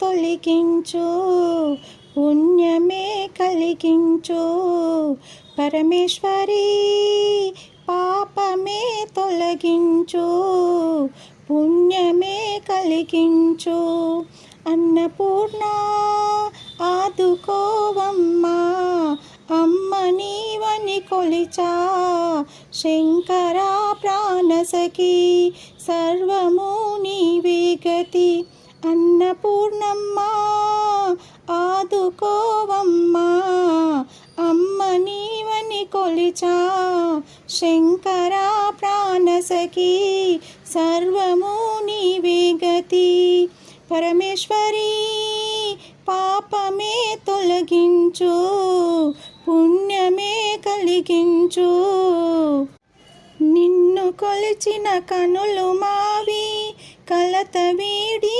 తొలగించు పుణ్యమే కలిగించు. పరమేశ్వరి పాపమే తొలగించు పుణ్యమే కలిగించు. అన్నపూర్ణ ఆదుకోవమ్మా అమ్మ నీవని కొలిచా. శంకర ప్రాణసకి సర్వము అన్నపూర్ణమ్మా ఆదుకోవమ్మా అమ్మ నీవని కొలిచా శంకర ప్రాణసఖి సర్వము నీవే గతి. పరమేశ్వరి పాపమే తొలగించు పుణ్యమే కలిగించు. నిన్ను కొలిచిన కనులు మావి కలత వీడి